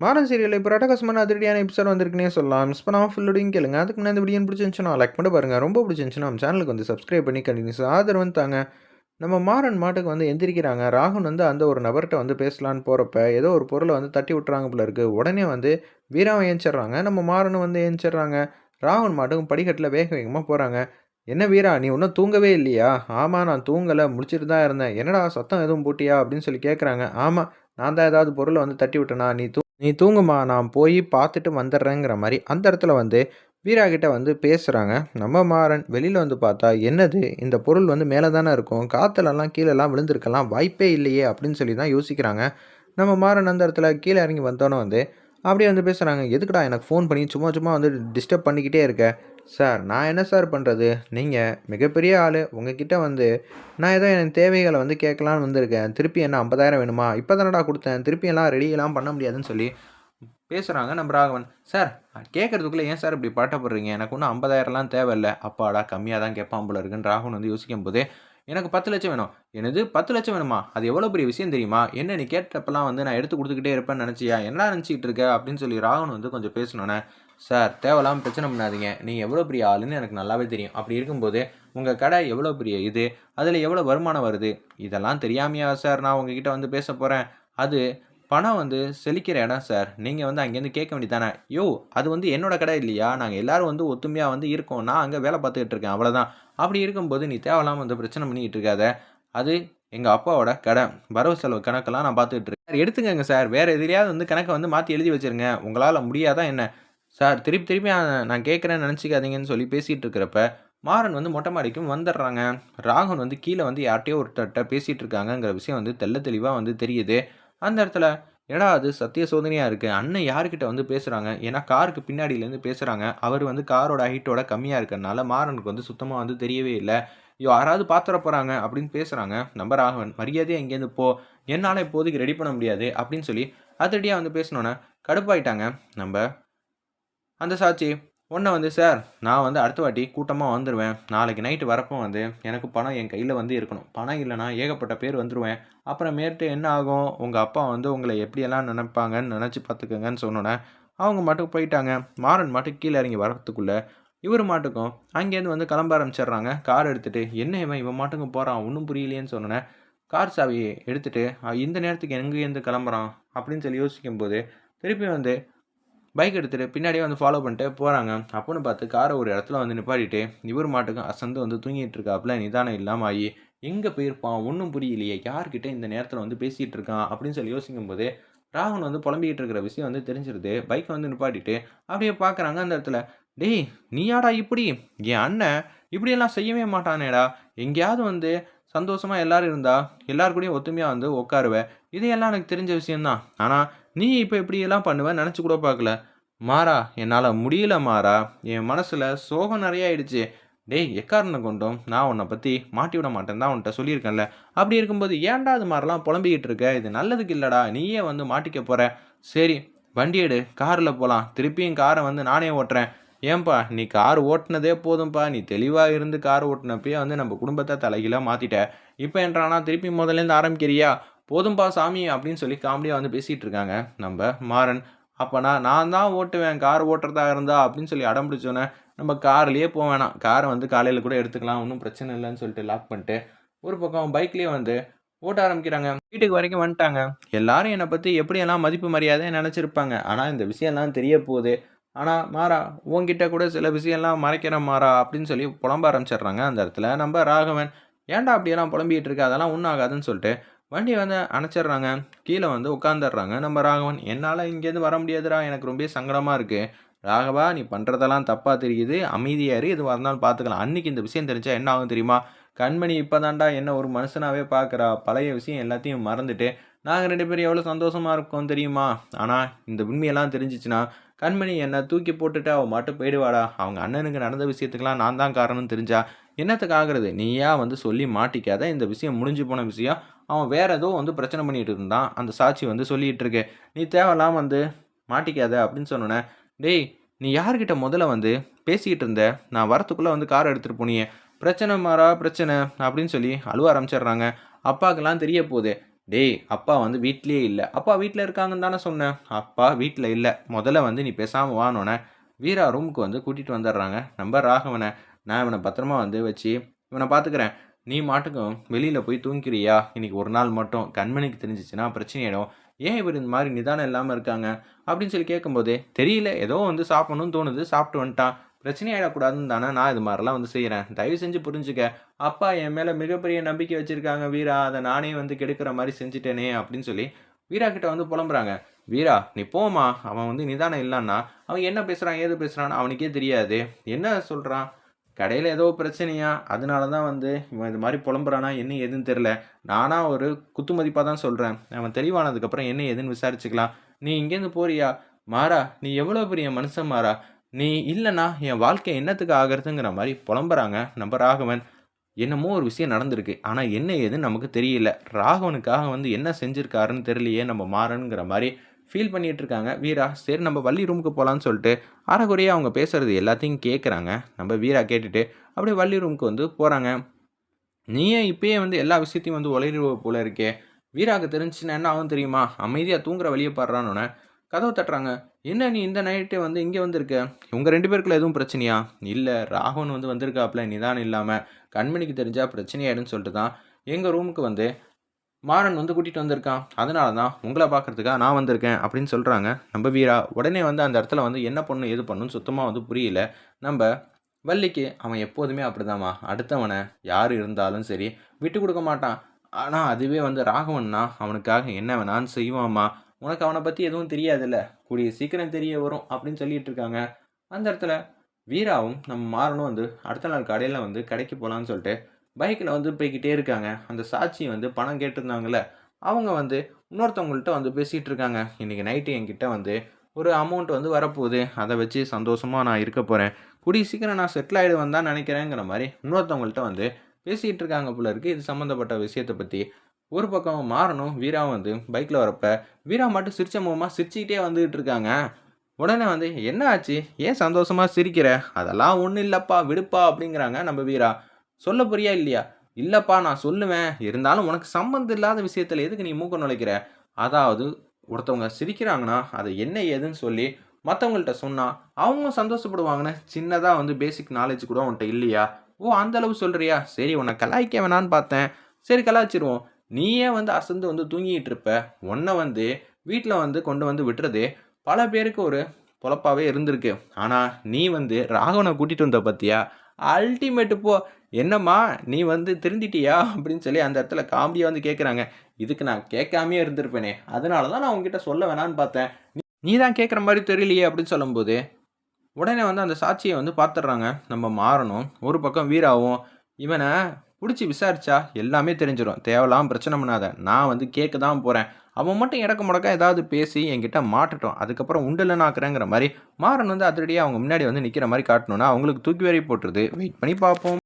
Maran serial இப்போ ரட்டகாசமான அதிரடியான episode வந்திருக்குனே சொல்லலாம். மிஸ் பண்ணாமல் ஃபுல்லோடையும் கேளுங்க. அதுக்கு நான் இந்த வீடியோ பிடிச்சிருந்துச்சுன்னா லைக் பண்ணி பாருங்கள் ரொம்ப பிடிச்சிருந்துச்சுன்னா நம்ம சேனலுக்கு வந்து சப்ஸ்கிரைப் பண்ணி கண்டினியூஸ் ஆதரவு வந்து தாங்க. நம்ம மாறன் மாட்டுக்கு வந்து எந்திரிக்கிறாங்க. ராகுன் வந்து அந்த ஒரு நபர்கிட்ட வந்து பேசலான்னு போகிறப்ப ஏதோ ஒரு பொருளை வந்து தட்டி விட்டுறாங்க போல இருக்குது உடனே வந்து வீராவை ஏஞ்சிடுறாங்க நம்ம மாறனும் வந்து ஏஞ்சிடுறாங்க ராகுன் மாட்டுக்கும் படிக்கட்டில் வேக வேகமாக போகிறாங்க என்ன வீரா நீ ஒன்றும் தூங்கவே இல்லையா? ஆமாம் நான் தூங்கலை. முடிச்சிட்டு தான் இருந்தேன். என்னடா சத்தம் எதுவும் போட்டியா? அப்படின்னு சொல்லி கேட்குறாங்க ஆமாம் நான் தான் ஏதாவது பொருளை வந்து தட்டி விட்டேனா? நீ தூ நீ தூங்குமா நான் போய் பார்த்துட்டு வந்துடுறேங்கிற மாதிரி அந்த இடத்துல வந்து வீரா கிட்ட வந்து பேசுகிறாங்க நம்ம மாறன் வெளியில் வந்து பார்த்தா என்னது? இந்த பொருள் வந்து மேலே தானே இருக்கும்? காற்றுலலாம் கீழெல்லாம் விழுந்திருக்கலாம் வாய்ப்பே இல்லையே அப்படின்னு சொல்லி தான் யோசிக்கிறாங்க. நம்ம மாறன் அந்த இடத்துல கீழே இறங்கி வந்தோன்னே வந்து அப்படியே வந்து பேசுகிறாங்க எதுக்குடா எனக்கு ஃபோன் பண்ணி சும்மா சும்மா வந்து டிஸ்டர்ப் பண்ணிக்கிட்டே இருக்க? சார் நான் என்ன சார் பண்ணுறது நீங்கள் மிகப்பெரிய ஆள். உங்ககிட்ட வந்து நான் ஏதோ என் தேவைகளை வந்து கேட்கலான்னு வந்திருக்கேன். திருப்பி என்ன ஐம்பதாயிரம் வேணுமா? இப்போ தானடா கொடுத்தேன். திருப்பி எல்லாம் ரெடியெல்லாம் பண்ண முடியாதுன்னு சொல்லி பேசுகிறாங்க நம்ம ராகவன். சார் கேட்குறதுக்குள்ளே ஏன் சார் இப்படி பாட்டப்படுறீங்க எனக்கு ஒன்றும் ஐம்பதாயிரம்லாம் தேவையில்லை. அப்பாடா கம்மியாக தான் கேட்பான் போல இருக்குன்னு ராகவன் வந்து யோசிக்கும் போது எனக்கு பத்து லட்சம் வேணும். எனது பத்து லட்சம் வேணுமா? அது எவ்வளோ பெரிய விஷயம் தெரியுமா? என்ன நீ கேட்டப்பெல்லாம் வந்து நான் எடுத்து கொடுத்துக்கிட்டே இருப்பேன்னு நினச்சியா? என்ன நினச்சிக்கிட்டு இருக்க? அப்படின்னு சொல்லி ராகவன் வந்து கொஞ்சம் பேசணுன்னே சார் தேவையில்லாமல் பிரச்சனை பண்ணாதீங்க. நீங்கள் எவ்வளோ பெரிய ஆளுன்னு எனக்கு நல்லாவே தெரியும். அப்படி இருக்கும்போது உங்கள் கடை எவ்வளோ பெரிய இது? அதில் எவ்வளோ வருமானம் வருது? இதெல்லாம் தெரியாமையா சார் நான் உங்ககிட்ட வந்து பேச போகிறேன் அது பணம் வந்து செழிக்கிற இடம் சார் நீங்கள் வந்து அங்கேருந்து கேட்க வேண்டியதானே யோ அது வந்து என்னோட கடை இல்லையா? நாங்கள் எல்லாரும் வந்து ஒத்துமையாக வந்து இருக்கோம். நான் அங்கே வேலை பார்த்துக்கிட்டு இருக்கேன். அவ்வளோதான் அப்படி இருக்கும்போது நீ தேவையில்லாமல் வந்து பிரச்சனை பண்ணிக்கிட்டு இருக்காத. அது எங்கள் அப்பாவோட கடை. வரவு செலவு கணக்கெல்லாம் நான் பார்த்துக்கிட்டு இருக்கேன். சார் எடுத்துக்கங்க சார் வேறு எதிரியாவது வந்து கணக்கை வந்து மாற்றி எழுதி வச்சிருங்க. உங்களால் முடியாதா என்ன? சார் திருப்பி திருப்பி நான் கேட்குறேன்னு நினச்சிக்காதீங்கன்னு சொல்லி பேசிகிட்டு இருக்கிறப்ப மாறன் வந்து மொட்டை மாடிக்கும் வந்துடுறாங்க. ராகவன் வந்து கீழே வந்து யார்ட்டையோ ஒருத்தர்கிட்ட பேசிகிட்டு இருக்காங்கங்கிற விஷயம் வந்து தெள்ள தெளிவாக வந்து தெரியுது. அந்த இடத்துல ஏடா அது சத்திய சோதனையாக இருக்குது அண்ணன் யார்கிட்ட வந்து பேசுகிறாங்க ஏன்னா காருக்கு பின்னாடியிலேருந்து பேசுகிறாங்க அவர் வந்து காரோட ஹைட்டோட கம்மியாக இருக்கிறனால மாறனுக்கு வந்து சுத்தமாக வந்து தெரியவே இல்லை. யாராவது பாத்திர போகிறாங்க அப்படின்னு பேசுகிறாங்க நம்ம ராகவன் மரியாதையாக இங்கேருந்து போ. என்னால் இப்போதைக்கு ரெடி பண்ண முடியாது. அப்படின்னு சொல்லி அதிரடியாக வந்து பேசினோன்னே கடுப்பாயிட்டாங்க. நம்ம அந்த சாட்சி ஒன்றை வந்து சார் நான் வந்து அடுத்த வாட்டி கூட்டமாக வந்துடுவேன் நாளைக்கு நைட்டு வரப்போ வந்து எனக்கு பணம் என் கையில் வந்து இருக்கணும். பணம் இல்லைனா ஏகப்பட்ட பேர் வந்துடுவேன் அப்புறமேட்டு என்ன ஆகும்? உங்கள் அப்பா வந்து உங்களை எப்படியெல்லாம் நினைப்பாங்கன்னு நினச்சி பார்த்துக்கங்கன்னு சொன்னோன்னே அவங்க மட்டும் போயிட்டாங்க. மாறன் மட்டும் கீழே இறங்கி வரத்துக்குள்ளே இவர் மாட்டுக்கும் அங்கேருந்து வந்து கிளம்ப ஆரம்பிச்சிடுறாங்க. கார் எடுத்துகிட்டு என்ன இவன்? இவன் மாட்டுக்கும் போகிறான் ஒன்றும் புரியலையேன்னு சொன்னோன்னே கார் சாவியை எடுத்துகிட்டு இந்த நேரத்துக்கு எங்கேருந்து கிளம்புறான்? அப்படின்னு சொல்லி யோசிக்கும்போது திருப்பி வந்து பைக் எடுத்துகிட்டு பின்னாடியே வந்து ஃபாலோ பண்ணிட்டு போகிறாங்க அப்போன்னு பார்த்து காரை ஒரு இடத்துல வந்து நிப்பாட்டிட்டு இவர் மாட்டுக்கும் அசந்து வந்து தூங்கிட்டு இருக்காப்புல நிதானம் இல்லாமல் ஆகி எங்கே போயிருப்பான்? ஒன்றும் புரியலையே. யார்கிட்ட இந்த நேரத்தில் வந்து பேசிகிட்டு இருக்கான்? அப்படின்னு சொல்லி யோசிக்கும் போது ராகுல் வந்து புலம்பிக்கிட்டு இருக்கிற விஷயம் வந்து தெரிஞ்சிருது. பைக்கை வந்து நிப்பாட்டிட்டு அப்படியே பார்க்குறாங்க அந்த இடத்துல. டேய் நீயாடா இப்படி? என் அண்ணன் இப்படியெல்லாம் செய்யவே மாட்டானேடா. எங்கேயாவது வந்து சந்தோஷமாக எல்லோரும் இருந்தால் எல்லாரு கூடயும் ஒத்துமையாக வந்து உட்காருவேன் இதையெல்லாம் எனக்கு தெரிஞ்ச விஷயந்தான் ஆனால் நீ இப்போ இப்படியெல்லாம் பண்ணுவேன் நினச்சி கூட பார்க்கல மாறா என்னால் முடியல மாறா. என் மனசில் சோகம் நிறைய ஆயிடுச்சு. டேய் எக்காரணம் கொண்டும் நான் உன்னை பற்றி மாட்டி விட மாட்டேன் தான் உன்ட்ட சொல்லியிருக்கேன்ல. அப்படி இருக்கும்போது ஏன்டா அது மாதிரிலாம் புலம்பிக்கிட்டு இருக்க? இது நல்லதுக்கு இல்லைடா. நீயே வந்து மாட்டிக்க போகிற சரி வண்டி எடு. காரில் போகலாம் திருப்பியும் காரை வந்து நானே ஓட்டுறேன். ஏன்பா நீ கார் ஓட்டினதே போதும்ப்பா நீ தெளிவாக இருந்து கார் ஓட்டினப்பயே வந்து நம்ம குடும்பத்தை தலைகீழாக மாற்றிட்ட இப்போ என்றானா திருப்பி முதலேருந்து ஆரம்பிக்கிறியா? போதும்பா சாமி அப்படின்னு சொல்லி காமெடியாக வந்து பேசிகிட்டு இருக்காங்க. நம்ம மாறன் அப்போனா நான் தான் ஓட்டுவேன். கார் ஓட்டுறதா இருந்தா அப்படின்னு சொல்லி அடம் பிடிச்சோன்னே நம்ம கார்லேயே போக வேணாம். காரை வந்து காலையில் கூட எடுத்துக்கலாம். ஒன்றும் பிரச்சனை இல்லைன்னு சொல்லிட்டு லாக் பண்ணிட்டு ஒரு பக்கம் பைக்லேயே வந்து ஓட்ட ஆரம்பிக்கிறாங்க. வீட்டுக்கு வரைக்கும் வந்துட்டாங்க. எல்லாரும் என்னை பற்றி எப்படியெல்லாம் மதிப்பு மரியாதை நினச்சிருப்பாங்க. ஆனால் இந்த விஷயம்லாம் தெரிய போகுது. ஆனால் மாறா உங்ககிட்ட கூட சில விஷயம்லாம் மறைக்கிற மாறா அப்படின்னு சொல்லி புலம்ப ஆரம்பிச்சிடுறாங்க அந்த இடத்துல. நம்ம ராகவன் ஏன்டா அப்படியெல்லாம் புலம்பிகிட்டு இருக்கு? அதெல்லாம் ஒன்றும் ஆகாதுன்னு சொல்லிட்டு வண்டி வந்து அணைச்சிட்றாங்க. கீழே வந்து உட்காந்துடுறாங்க நம்ம ராகவன் என்னால் இங்கேருந்து வர முடியாதுடா. எனக்கு ரொம்ப சங்கடமாக இருக்குது ராகவா நீ பண்ணுறதெல்லாம் தப்பாக தெரியுது. அமைதியாரு இது வரனாலும் பார்த்துக்கலாம் அன்றைக்கி இந்த விஷயம் தெரிஞ்சால் என்ன ஆகும் தெரியுமா? கண்மணி இப்போ தாண்டா என்ன ஒரு மனுஷனாகவே பார்க்குறா பழைய விஷயம் எல்லாத்தையும் மறந்துட்டு நாங்கள் ரெண்டு பேரும் எவ்வளோ சந்தோஷமாக இருக்கோம் தெரியுமா? ஆனால் இந்த உண்மையெல்லாம் தெரிஞ்சிச்சுன்னா கண்மணி என்னை தூக்கி போட்டுட்டு அவன் மட்டும் போயிடுவாடா. அவங்க அண்ணனுக்கு நடந்த விஷயத்துக்கெல்லாம் நான் தான் காரணம்னு தெரிஞ்சா என்னத்துக்கு ஆகிறது? நீயா வந்து சொல்லி மாட்டிக்காத இந்த விஷயம் முடிஞ்சு போன விஷயம். அவன் வேறு ஏதோ வந்து பிரச்சனை பண்ணிகிட்டு இருந்தான். அந்த சாட்சி வந்து சொல்லிகிட்டு இருக்கு. நீ தேவையில்லாம் வந்து மாட்டிக்காத அப்படின்னு சொன்னோன்னே டேய் நீ யார்கிட்ட முதல்ல வந்து பேசிக்கிட்டு இருந்த? நான் வரத்துக்குள்ளே வந்து கார் எடுத்துகிட்டு போனியே. பிரச்சனை மாறா பிரச்சனை அப்படின்னு சொல்லி அழுவ ஆரம்பிச்சிடுறாங்க. அப்பாக்கெல்லாம் தெரிய போகுது. டேய் அப்பா வந்து வீட்லேயே இல்லை. அப்பா வீட்டில் இருக்காங்கன்னு தானே சொன்னேன். அப்பா வீட்டில் இல்லை. முதல்ல வந்து நீ பேசாமல் வானோன்னே வீரா ரூமுக்கு வந்து கூட்டிகிட்டு வந்துடுறாங்க. நம்ம ராகவனை நான் இவனை பத்திரமா வந்து வச்சு இவனை பார்த்துக்கிறேன் நீ மாட்டுக்கும் வெளியில் போய் தூங்கிக்கிறியா? இன்றைக்கி ஒரு நாள் மட்டும். கண்மணிக்கு தெரிஞ்சிச்சுன்னா பிரச்சனையிடும் ஏன் இவர் இந்த மாதிரி நிதானம் இல்லாமல் இருக்காங்க? அப்படின்னு சொல்லி கேட்கும்போதே தெரியல. ஏதோ வந்து சாப்பிடணும்னு தோணுது. சாப்பிட்டு வந்துட்டான். பிரச்சனை ஆகிடக்கூடாதுன்னு தானே நான் இது மாதிரிலாம் வந்து செய்கிறேன். தயவு செஞ்சு புரிஞ்சுக்க. அப்பா என் மேலே மிகப்பெரிய நம்பிக்கை வச்சுருக்காங்க வீரா. அதை நானே வந்து கெடுக்கிற மாதிரி செஞ்சுட்டேனே அப்படின்னு சொல்லி வீரா கிட்ட வந்து புலம்புறாங்க. வீரா நீ போமா அவன் வந்து நிதானம் இல்லைன்னா அவன் என்ன பேசுகிறான் ஏது பேசுகிறான்னு அவனுக்கே தெரியாது. என்ன சொல்கிறான் கடையில் ஏதோ பிரச்சனையா? அதனால தான் வந்து இவன் இது மாதிரி புலம்புறானா? என்ன ஏதுன்னு தெரில நானாக ஒரு குத்து மதிப்பாக தான் சொல்கிறேன் அவன் தெளிவானதுக்கப்புறம் என்ன ஏதுன்னு விசாரிச்சுக்கலாம். நீ இங்கேருந்து போறியா? மாறா நீ எவ்வளோ பெரிய மனுஷன் மாறா? நீ இல்லைன்னா என் வாழ்க்கை என்னத்துக்கு ஆகிறதுங்கிற மாதிரி புலம்புறாங்க. நம்ம ராகவன். என்னமோ ஒரு விஷயம் நடந்திருக்கு. ஆனால் என்ன ஏதுன்னு நமக்கு தெரியல. ராகவனுக்காக வந்து என்ன செஞ்சுருக்காருன்னு தெரியலையே நம்ம மாறனுங்கிற மாதிரி ஃபீல் பண்ணிகிட்டு இருக்காங்க வீரா சரி நம்ம வள்ளி ரூமுக்கு போகலான்னு சொல்லிட்டு அறகுறையாக அவங்க பேசுகிறது எல்லாத்தையும் கேட்குறாங்க நம்ம வீரா கேட்டுட்டு அப்படியே வள்ளி ரூமுக்கு வந்து போகிறாங்க நீயே இப்பயே வந்து எல்லா விஷயத்தையும் வந்து உளறிடுவ போல இருக்கே. வீராவுக்கு தெரிஞ்சுன்னா என்ன ஆகும் தெரியுமா? அமைதியாக தூங்குற வழியை பாடுறான்னு கதவு தட்டுறாங்க. என்ன நீ இந்த நைட்டு வந்து இங்கே வந்திருக்க? உங்கள் ரெண்டு பேருக்குள்ள எதுவும் பிரச்சனையா? இல்லை ராகவன் வந்து வந்திருக்காப்புல நிதானம் இல்லாமல் கண்மணிக்கு தெரிஞ்சால் பிரச்சனையாயிடுன்னு சொல்லிட்டு தான் எங்கள் ரூமுக்கு வந்து மாறன் வந்து கூட்டிகிட்டு வந்திருக்கான். அதனால தான் உங்களை பார்க்கறதுக்காக நான் வந்திருக்கேன் அப்படின்னு சொல்கிறாங்க நம்ம வீரா உடனே வந்து அந்த இடத்துல வந்து என்ன பண்ணும் எது பண்ணுன்னு சுத்தமாக வந்து புரியல. நம்ம வள்ளிக்கு அவன் எப்போதுமே அப்படிதாம்மா. அடுத்தவனை யார் இருந்தாலும் சரி விட்டு கொடுக்க மாட்டான். ஆனால் அதுவே வந்து ராகவன்னா அவனுக்காக என்ன வேணான்னு செய்வாம்மா. உனக்கு அவனை பற்றி எதுவும் தெரியாதுல்ல? கூடிய சீக்கிரம் தெரிய வரும் அப்படின்னு சொல்லிட்டு இருக்காங்க. அந்த இடத்துல வீராவும் நம்ம மாறனும் வந்து அடுத்த நாள் கடையில் வந்து கடைக்கு போகலான்னு சொல்லிட்டு பைக்கில் வந்து போய்கிட்டே இருக்காங்க. அந்த சாட்சி வந்து பணம் கேட்டிருந்தாங்கல்ல அவங்க வந்து இன்னொருத்தவங்கள்ட்ட வந்து பேசிகிட்டு இருக்காங்க. இன்றைக்கி நைட்டு என்கிட்ட வந்து ஒரு அமௌண்ட் வந்து வரப்போகுது. அதை வச்சு சந்தோஷமாக நான் இருக்க போகிறேன் கூடிய சீக்கிரம் நான் செட்டில் ஆகிடுவேன் தான் நினைக்கிறேங்கிற மாதிரி இன்னொருத்தவங்கள்ட்ட வந்து பேசிகிட்டு இருக்காங்க போல இருக்குது இது சம்மந்தப்பட்ட விஷயத்தை பற்றி ஒரு பக்கம் மாறணும் வீராவும் வந்து பைக்கில் வரப்ப வீரா மட்டும் சிரிச்ச முகமாக சிரிச்சுக்கிட்டே வந்துகிட்டு இருக்காங்க. உடனே வந்து என்ன ஆச்சு? ஏன் சந்தோஷமாக சிரிக்கிற? அதெல்லாம் ஒன்றும் இல்லைப்பா விடுப்பா அப்படிங்கிறாங்க நம்ம வீரா. சொல்ல புரியா இல்லையா? இல்லைப்பா நான் சொல்லுவேன். இருந்தாலும் உனக்கு சம்மந்தம் இல்லாத விஷயத்தில் எதுக்கு நீ மூக்க நுழைக்கிற? அதாவது ஒருத்தவங்க சிரிக்கிறாங்கன்னா அதை என்ன ஏதுன்னு சொல்லி மற்றவங்கள்ட்ட சொன்னால் அவங்க சந்தோஷப்படுவாங்கன்னு சின்னதாக வந்து பேசிக் நாலேஜ் கூட உன்கிட்ட இல்லையா? ஓ அந்த அளவு சொல்கிறியா சரி உன்னை கலாய்க்க வேணான்னு பார்த்தேன். சரி கலாய்ச்சிருவோம். நீயே வந்து அசந்து வந்து தூங்கிட்டு இருப்ப? உன்னை வந்து வீட்டில் வந்து கொண்டு வந்து விட்டுறது பல பேருக்கு ஒரு பொழப்பாகவே இருந்திருக்கு. ஆனால் நீ வந்து ராகவனை கூட்டிகிட்டு வந்த பார்த்தியா அல்டிமேட்டு போ. என்னம்மா நீ வந்து திருந்திட்டியா? அப்படின்னு சொல்லி அந்த இடத்துல காமெடியாக வந்து கேட்குறாங்க இதுக்கு நான் கேட்காமே இருந்திருப்பேனே. அதனால தான் நான் உங்ககிட்ட சொல்ல வேணான்னு பார்த்தேன். நீ தான் கேட்குற மாதிரி தெரியலையே அப்படின்னு சொல்லும்போது உடனே வந்து அந்த சாட்சியை வந்து பார்த்துட்றாங்க நம்ம மாறணும். ஒரு பக்கம் வீராவும் இவனை பிடிச்சி விசாரிச்சா எல்லாமே தெரிஞ்சிடும் தேவலாம் பிரச்சனை பண்ணாத. நான் வந்து கேட்க தான் போகிறேன் அவன் மட்டும் இடக்க முடக்க ஏதாவது பேசி என்கிட்ட மாட்டட்டும். அதுக்கப்புறம் உண்டலனாக்குறேங்கிற மாதிரி மாறன் வந்து அதிரடியாக அவங்க முன்னாடி வந்து நிற்கிற மாதிரி காட்டணும்னா அவங்களுக்கு தூக்கி வரி போட்டுருது. வெயிட் பண்ணி பார்ப்போம்.